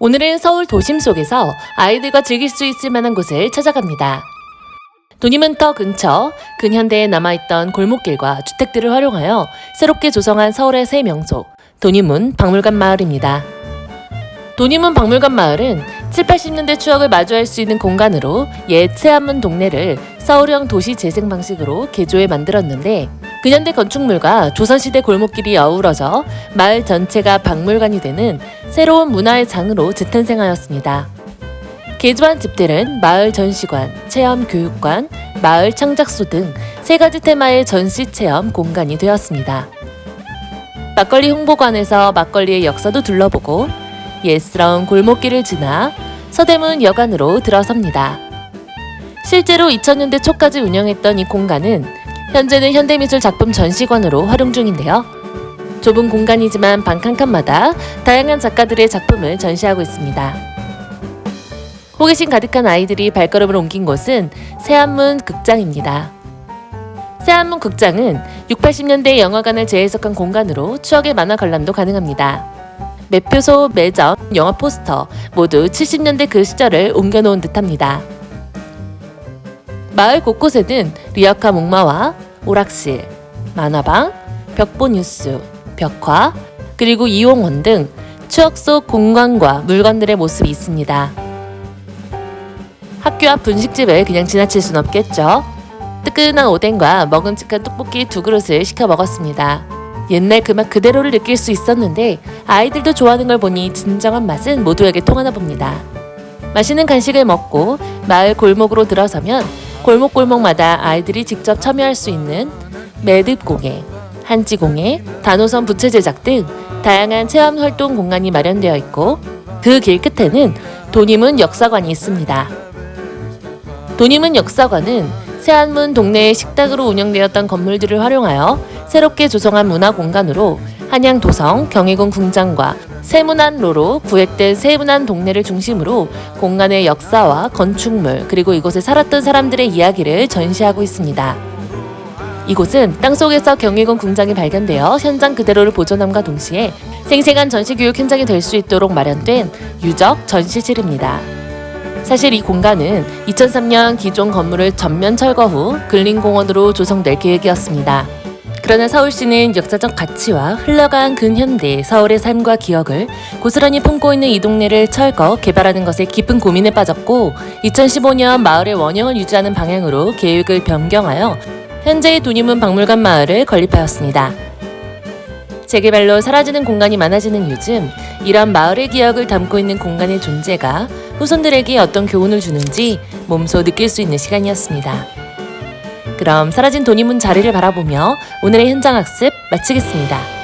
오늘은 서울 도심 속에서 아이들과 즐길 수 있을 만한 곳을 찾아갑니다. 도림은터 근처 근현대에 남아있던 골목길과 주택들을 활용하여 새롭게 조성한 서울의 새 명소 도림문 박물관 마을입니다. 도림문 박물관 마을은 7, 80년대 추억을 마주할 수 있는 공간으로 옛 새안문 동네를 서울형 도시 재생 방식으로 개조해 만들었는데 근현대 건축물과 조선시대 골목길이 어우러져 마을 전체가 박물관이 되는 새로운 문화의 장으로 재탄생하였습니다. 개조한 집들은 마을 전시관, 체험 교육관, 마을 창작소 등 세 가지 테마의 전시 체험 공간이 되었습니다. 막걸리 홍보관에서 막걸리의 역사도 둘러보고 예스러운 골목길을 지나 서대문 여관으로 들어섭니다. 실제로 2000년대 초까지 운영했던 이 공간은 현재는 현대미술 작품 전시관으로 활용 중인데요. 좁은 공간이지만 방 칸칸마다 다양한 작가들의 작품을 전시하고 있습니다. 호기심 가득한 아이들이 발걸음을 옮긴 곳은 새한문 극장입니다. 새한문 극장은 6, 80년대 영화관을 재해석한 공간으로 추억의 만화 관람도 가능합니다. 매표소, 매점, 영화 포스터 모두 70년대 그 시절을 옮겨놓은 듯합니다. 마을 곳곳에는 리어카 목마와 오락실, 만화방, 벽보 뉴스, 벽화, 그리고 이용원 등 추억 속 공간과 물건들의 모습이 있습니다. 학교 앞 분식집을 그냥 지나칠 순 없겠죠. 뜨끈한 오뎅과 먹음직한 떡볶이 두 그릇을 시켜 먹었습니다. 옛날 그 맛 그대로를 느낄 수 있었는데 아이들도 좋아하는 걸 보니 진정한 맛은 모두에게 통하나 봅니다. 맛있는 간식을 먹고 마을 골목으로 들어서면 골목골목마다 아이들이 직접 참여할 수 있는 매듭공예, 한지공예, 단호선 부채 제작 등 다양한 체험 활동 공간이 마련되어 있고 그 길 끝에는 도림은 역사관이 있습니다. 도림은 역사관은 새안문 동네의 식탁으로 운영되었던 건물들을 활용하여 새롭게 조성한 문화 공간으로 한양 도성, 경희궁 궁장과 세문안로로 구획된 세문안 동네를 중심으로 공간의 역사와 건축물 그리고 이곳에 살았던 사람들의 이야기를 전시하고 있습니다. 이곳은 땅속에서 경희궁 궁장이 발견되어 현장 그대로를 보존함과 동시에 생생한 전시교육 현장이 될 수 있도록 마련된 유적 전시실입니다. 사실 이 공간은 2003년 기존 건물을 전면 철거 후 근린공원으로 조성될 계획이었습니다. 그러나 서울시는 역사적 가치와 흘러간 근현대 서울의 삶과 기억을 고스란히 품고 있는 이 동네를 철거, 개발하는 것에 깊은 고민에 빠졌고 2015년 마을의 원형을 유지하는 방향으로 계획을 변경하여 현재의 도림문 박물관 마을을 건립하였습니다. 재개발로 사라지는 공간이 많아지는 요즘 이런 마을의 기억을 담고 있는 공간의 존재가 후손들에게 어떤 교훈을 주는지 몸소 느낄 수 있는 시간이었습니다. 그럼 사라진 도니문 자리를 바라보며 오늘의 현장 학습 마치겠습니다.